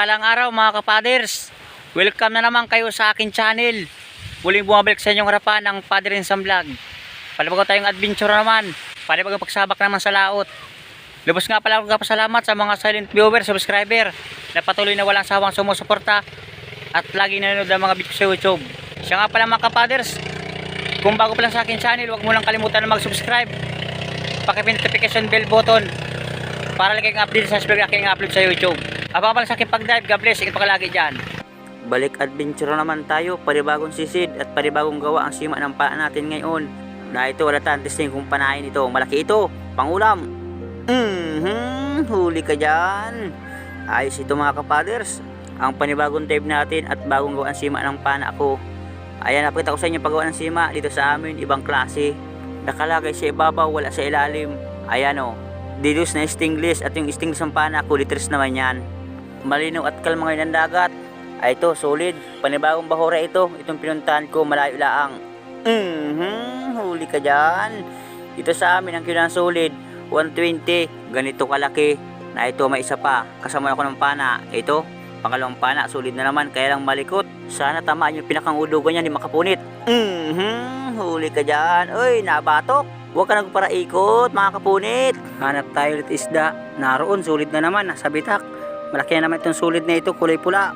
Mapagpalang araw mga kapaders. Welcome na naman kayo sa akin channel. Muling bumabalik sa inyong harapan ang Father in Sam Vlog. Palabago tayong adventure naman. Palabago pagsabak naman sa laot. Lubos nga pala ako pasalamat sa mga silent viewer, subscriber na patuloy na walang sawang sumusuporta at lagi nanonood ng mga video sa YouTube. Siya nga pala mga kapaders, kung bago pa lang sa akin channel, huwag mo lang kalimutan na mag-subscribe. Pakipin notification bell button para lagi kang update sa aking upload sa YouTube. Abang pala sa aking pag-drive, God bless, ikot palagi dyan. Balik adventure naman tayo, panibagong sisid at panibagong gawa ang sima ng paa natin ngayon. Na ito, wala tayong testing kung panahin ito. Malaki ito, pangulam. Mhm, huli ka dyan. Ayos ito mga kapaders. Ang panibagong dive natin at bagong gawa ang sima ng pana ko. Ayan, napakita ko sa inyo paggawa ng sima dito sa amin, ibang klase. Nakalagay sa ibabaw, wala sa ilalim. Ayan o, didus na stingless at yung stingless ng pana ko, liters naman yan. Malinaw at kalma ngayon ang dagat. Ay ito, solid. Panibagong bahura ito. Itong pinuntahan ko, malayo laang. Mhm, huli ka dyan. Dito sa amin, ang kilang solid, 120. Ganito kalaki. Na ito, may isa pa. Kasama ako ng pana. Ito, pangalawang pana, solid na naman. Kaya lang malikot. Sana tamaan yung pinakang udugan niya, di makapunit. Mhm, huli ka dyan. Uy, nabatok. Huwag ka nagpara ikot, mga kapunit. Hanap tayo ulit isda. Naroon, solid na naman, nasa bitak. Malaki na naman itong sulit na ito, kulay pula.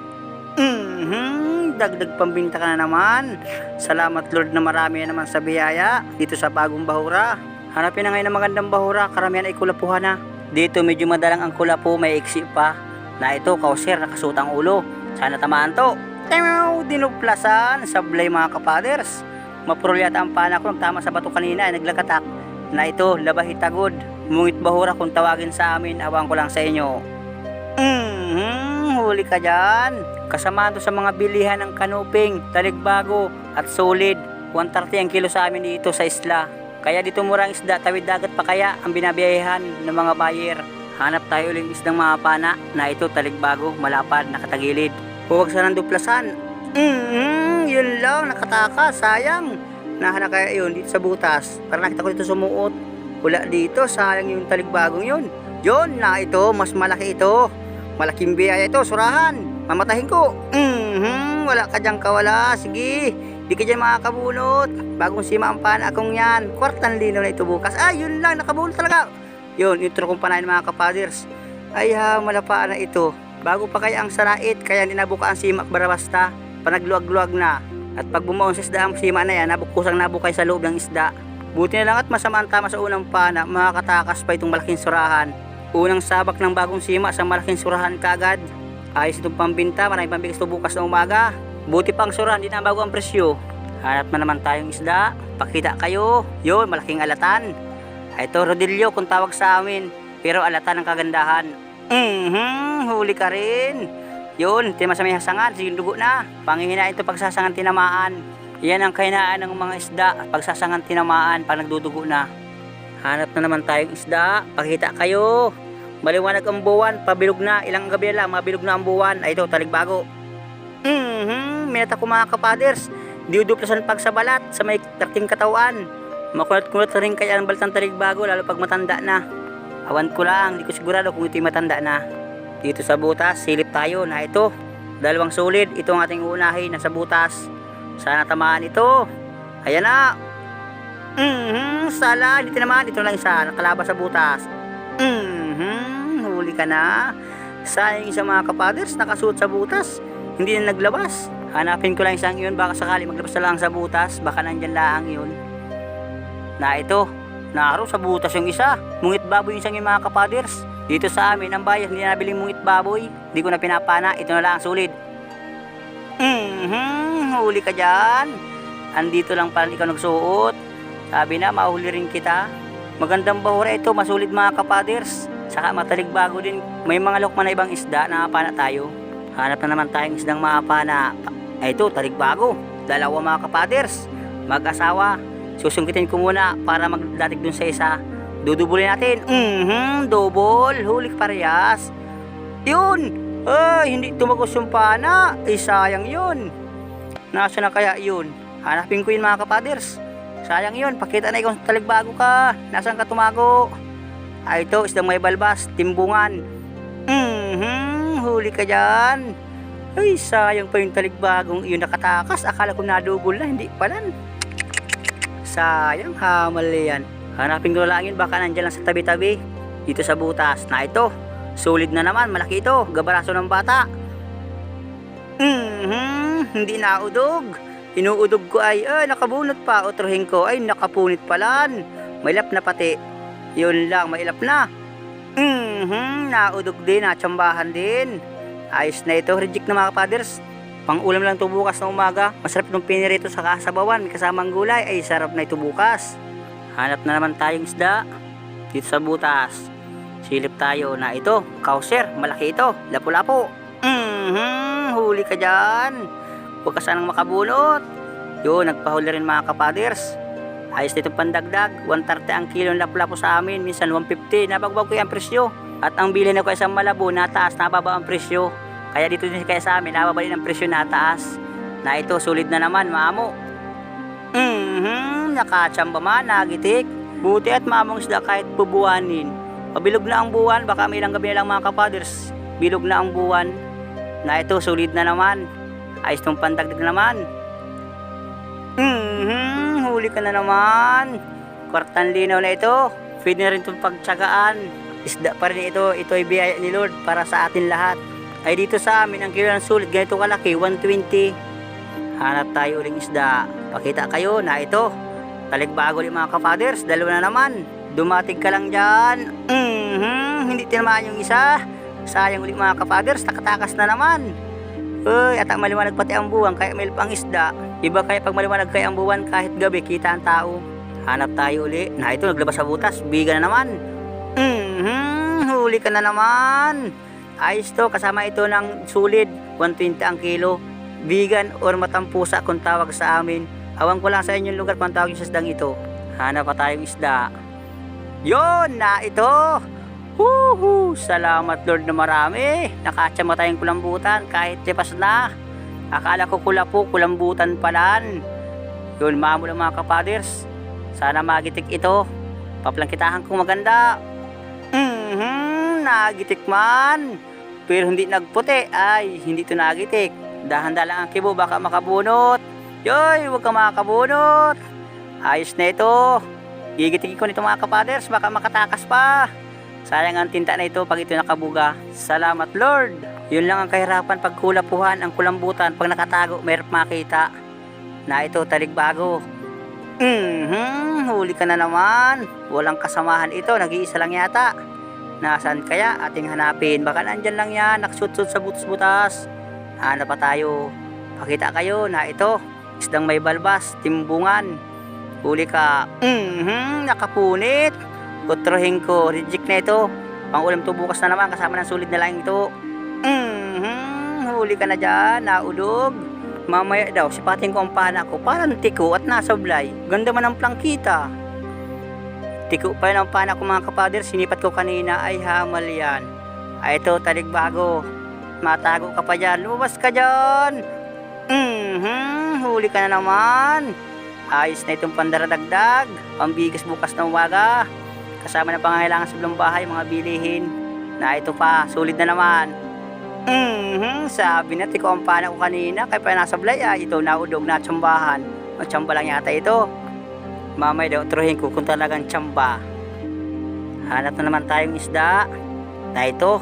Mhm, dagdag pambinta ka na naman. Salamat Lord na marami na naman sa biyaya dito sa bagong bahura. Hanapin na ngayon ng magandang bahura, karamihan ay kulapuhan na. Dito medyo madalang ang kulapo, may iksi pa. Na ito, kauser, nakasutang ulo. Sana tamaan to. Temaw, dinuplasan, sablay mga kapaders. Mapurol yata ang pana ko, tama sa bato kanina, ay naglakatak. Na ito, labahitagod. Mungit bahura kung tawagin sa amin, awang ko lang sa inyo. Mhm, huli ka dyan. Kasama to sa mga bilihan ng kanuping, taligbago at solid. 130 ang kilo sa amin dito sa isla. Kaya dito murang isda, tawid dagat pa kaya ang binabiyahan ng mga buyer. Hanap tayo uling isdang mga pana na ito taligbago, malapad, nakatagilid. Huwag sa duplasan. Mhm, yun lang, nakataka, sayang. Nahanap kaya yun dito sa butas. Para nakita ko dito sumuot. Wala dito, sayang yung taligbagong yun. Yun na ito, mas malaki ito. Malaking biyaya ito, surahan. Mamatahin ko. Mhm, wala ka dyan kawala. Sige, di ka dyan makakabunot. Bagong sima ang pana akong yan. Kwartang lino na ito bukas. Ah, yun lang, nakabunot talaga. Yun, ito kong panahin mga kapaders. Ay ha, malapaan na ito. Bago pa kaya ang sarait, kaya hindi nabuka ang simak barabasta. Panagluwag-luwag na. At pag bumaon sa isda ang sima na yan, nabukusang nabukay sa loob ng isda. Buti na lang at masama ang tama sa unang pana, makakatakas pa itong malaking surahan. Unang sabak ng bagong sima sa malaking surahan kagad. Ayos itong pambinta, maraming pambigas to bukas na umaga. Buti pang surahan, di na bago ang presyo. Hanap na naman tayong isda. Pakita kayo. Yun, malaking alatan. Ito, Rodillo, kung tawag sa amin. Pero alatan ang kagandahan. Mhm, huli ka rin. Yun, tima sa may hasangan, sige dugo na. Pangihinain ito pagsasangan tinamaan. Yan ang kainaan ng mga isda, pagsasangan tinamaan pag nagdudugo na. Hanap na naman tayong isda, pakita kayo. Maliwanag ang buwan, pabilog na, ilang gabi lang, mabilog na ang buwan. Ay ito, taligbago. Mhm, minata ko mga kapaders. Diuduplasan pag sa balat, sa may takting katawan. Makulat-kulat rin kaya ang balat ng taligbago, lalo pag matanda na. Awan ko lang, di ko sigurado kung ito'y matanda na. Dito sa butas, silip tayo na ito. Dalawang solid, ito ang ating unahin nasa butas. Sana tamaan ito. Ayan na. Mhm, sala, dito naman, dito lang isa, nakalabas sa butas. Mhm, huli ka na. Sayang isa mga kapaders, nakasuot sa butas. Hindi na naglabas. Hanapin ko lang isang yun, baka sakali maglabas na lang sa butas, baka nandyan lang yun. Na ito, naro sa butas yung isa. Mungit baboy yung isang yung mga kapaders. Dito sa amin, ang bayan, hindi na nabiling mungit baboy. Hindi ko na pinapana, ito na lang ang sulit. Mhm, huli ka dyan. Andito lang pala ikaw nagsuot. Sabi na, mahuli rin kita. Magandang bahura ito, masulit mga kapaders. Saka matalig bago din. May mga lokman na ibang isda na pana tayo. Hanap na naman tayong isdang mapana. Ay ito, talig bago. Dalawa mga kapaders. Mag-asawa. Susungkitin ko muna para magdatig dun sa isa. Dudubulin natin. Mhm, double. Huli ka parehas. Yun. Ay, hindi tumagos yung pana. Ay, sayang yun. Nasa na kaya yun? Hanapin ko yun mga kapaders. Sayang yun, pakita na ikaw sa taligbago ka. Nasaan ka tumago? Ay ito, isdang may balbas, timbungan. Mhm, huli ka dyan. Ay, sayang pa yung taligbagong iyon nakatakas. Akala ko nadugol na, hindi pala. Sayang, hamal yan. Hanapin ko lang yun, baka nandyan lang sa tabi-tabi. Dito sa butas na ito. Solid na naman, malaki ito. Gabaraso ng bata. Mhm, hindi naudog. Inuudog ko ay, ay, nakabunot pa. Utrohin ko, ay, nakapunit palan. Mailap na pati. Yun lang, mailap na. Mhm, naudog din, natsambahan din. Ayos na ito, reject na mga kapaders. Pang ulam lang ito bukas na umaga. Masarap itong pinirito sa kasabawan. May kasamang gulay, ay sarap na ito bukas. Hanap na naman tayong isda. Dito sa butas. Silip tayo na ito. Kauser, malaki ito. Lapu-lapo. Mhm, huli ka dyan. Huwag ka sanang makabunot. Yun, nagpahuli rin mga kapaders. Ayos itong pandagdag. 130 ang kilo ng lapu-lapo sa amin. Minsan 150. Nabagbag ko yung presyo. At ang bilhin ako isang malabo, nataas, nababa ang presyo. Kaya dito din kaya sa amin, nababali ng presyo nataas. Na ito, sulit na naman, maamo. Mhm, nakachamba man, nagitik. Buti at mamong isda kahit bubuanin. Pabilog na ang buwan, baka may ilang gabi na lang mga kapaders. Bilog na ang buwan. Na ito, sulit na naman. Ayos tong pandagdag na naman. Mhm, huli ka na naman. Kwartan linaw na ito. Pwede na rin itong pagtsagaan. Isda pa rin ito. Ito ay biyaya ni Lord para sa atin lahat. Ay dito sa amin, ang kilo sulit, ganito kalaki, 120. Hanap tayo uling isda. Pakita kayo na ito. Taligbago ulit mga kapaders, dalawa na naman. Dumating ka lang dyan. Mhm, hindi tinamaan yung isa. Sayang ulit mga kapaders, takatakas na naman. Uy, at ang maliwanag pati ang buwan, kaya may pang isda. Iba kaya pag maliwanag kaya ang buwan, kahit gabi, kita ang tao. Hanap tayo uli. Na ito, naglabas sa butas, biga na naman. Mhm, huli ka na naman. Ayos to, kasama ito ng sulid, 120 ang kilo. Vegan or matampusa kung tawag sa amin. Awan ko lang sa inyong lugar kung tawag yung sa isdang ito. Hanap pa tayong isda. Yon na ito. Woohoo! Salamat Lord na marami. Nakatsama tayong kulambutan kahit tipas na. Akala ko kulapo, kulambutan palan. Yun, mamo ng mga kapaders. Sana magitik ito. Paplangkitahan kong maganda. Mhm, nagitik man. Pero hindi nagputi. Ay, hindi ito nagitik. Dahan lang ang kibo, baka makabunot. Yoy, huwag ka makabunot. Ayos na ito. Gigitikin ko nito mga kapaders, baka makatakas pa. Sayang ang tinta na ito pag ito nakabuga. Salamat Lord. Yun lang ang kahirapan pag kulapuhan ang kulambutan pag nakatago mayroon makita. Na ito taligbago. Mhm, huli ka na naman. Walang kasamahan ito, nag-iisa lang yata. Nasaan kaya ating hanapin? Baka nandyan lang yan, nakasutsut sa butas-butas. Hanap pa tayo. Pakita kayo na ito, isdang may balbas, timbungan. Huli ka. Mhm, nakapunit. Kutrohin ko, reject na ito. Pangulam to bukas na naman, kasama ng sulit na lang ito. Mhm, huli ka na dyan, naudog. Mamaya daw, sipatin ko ang pana ko, parang tiko at nasablay. Ganda man ang plangkita. Tiko pa yun ang pana ko mga kapader, sinipat ko kanina, ay hamal yan. Ay ito, taligbago. Matago ka pa dyan, lumabas ka dyan. Mhm, huli ka na naman. Ayos na itong pandaradagdag, pambigas bukas na umaga. Kasama na pangangailangan sa bahay, mga bilihin. Na ito pa, sulit na naman. Mhm, sabi na, tiko ang pana ko kanina, kaya pa nasa blay, ah, ito naudog na tsambahan. Matsamba lang yata ito. Mamay daw, truhin ko kung talagang tsamba. Hanap na naman tayong isda. Na ito,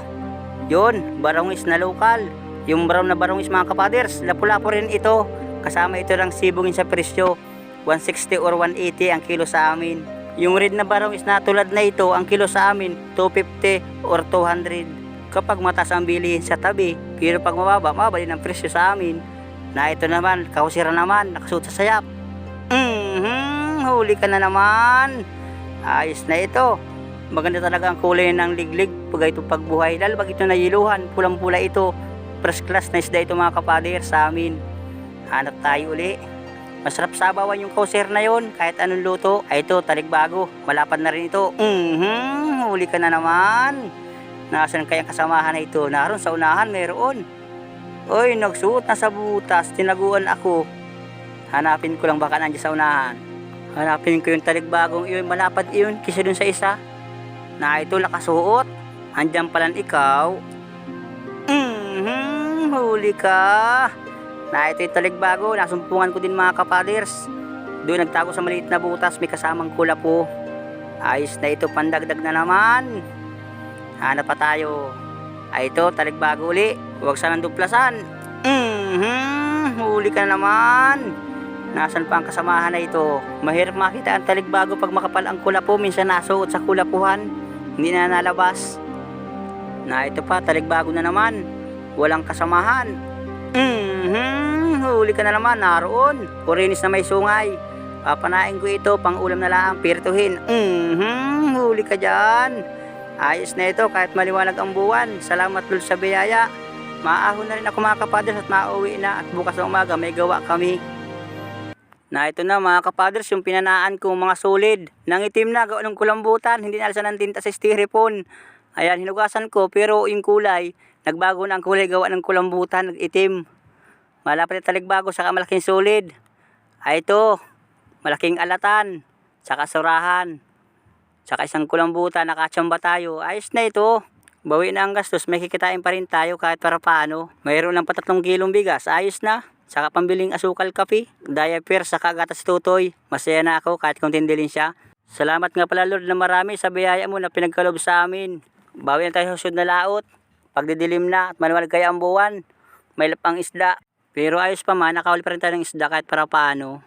yun, barongis na lokal. Yung brown na barongis mga kapaders, lapu-lapo rin ito. Kasama ito ng sibungin sa presyo. 160 or 180 ang kilo sa amin. Yung red na barongis na tulad na ito, ang kilo sa amin, 250 or 200 kapag mataas ang bilihin sa tabi. Pero pag mababa, mababa din ang presyo sa amin. Na ito naman, kausira naman, nakasuot sa sayap. Mhm, huli ka na naman. Ayos na ito. Maganda talaga ang kulay ng liglig pag ito pagbuhay. Lalo pag ito nayiluhan, pulang-pula ito. First class na isda ito mga kapader sa amin. Hanap tayo uli. Masarap sabawan yung kauser na yon kahit anong luto. Ay ito, taligbago. Malapad na rin ito. Mhm, huli ka na naman. Nasaan kaya ang kasamahan na ito? Naroon sa unahan, meron. Oy, nagsuot na sa butas. Tinaguan ako. Hanapin ko lang baka nandiyan sa unahan. Hanapin ko yung taligbagong iyon. Malapad iyon kisa dun sa isa. Na ito nakasuot. Andiyan palan ikaw. huli ka. Na ito yung taligbago, nasumpungan ko din mga kapaders. Doon nagtago sa maliit na butas, may kasamang kula po. Ayos na ito, pandagdag na naman. Hanap pa tayo. Ay ito, taligbago uli. Huwag sanang duplasan. Mhm, huli ka na naman. Nasaan pa ang kasamahan na ito? Mahirap makita ang taligbago pag makapal ang kula po. Minsan nasuot sa kulapuhan. Hindi na nalabas. Na ito pa, taligbago na naman. Walang kasamahan. Mhm, huli ka na naman, naroon. Kurinis na may sungay. Papanain ko ito, pang ulam na lang, pirtuhin. Mhm, huli ka dyan. Ayos na ito, kahit maliwanag ang buwan. Salamat Lord sa biyaya. Maahon na rin ako mga kapaders at mauwi na at bukas ng umaga may gawa kami. Na ito na mga kapaders, yung pinanaan ko mga solid. Nangitim na, gawa ng kulambutan, hindi nalisan ng tinta sa styrofoam. Ayan, hinugasan ko, pero yung kulay, nagbago na ang kulay gawa ng kulambutan, nag-itim. Malapit na taligbago, saka malaking solid. Ay ito, malaking alatan, saka surahan, saka isang kulambutan, nakatsamba tayo. Ayos na ito. Bawi na ang gastos, may kikitain pa rin tayo kahit para paano. Mayroon lang pa tatlong kilong bigas, ayos na. Saka pambiling asukal kape, diaper, saka gatas tutoy. Masaya na ako kahit konting dilin siya. Salamat nga pala Lord na marami sa biyaya mo na pinagkalob sa amin. Bawi na tayo sa susunod na laot. Pagdidilim na at manuwal kaya ang buwan. May lapang isda. Pero ayos pa man, nakahuli pa rin tayo ng isda kahit para paano.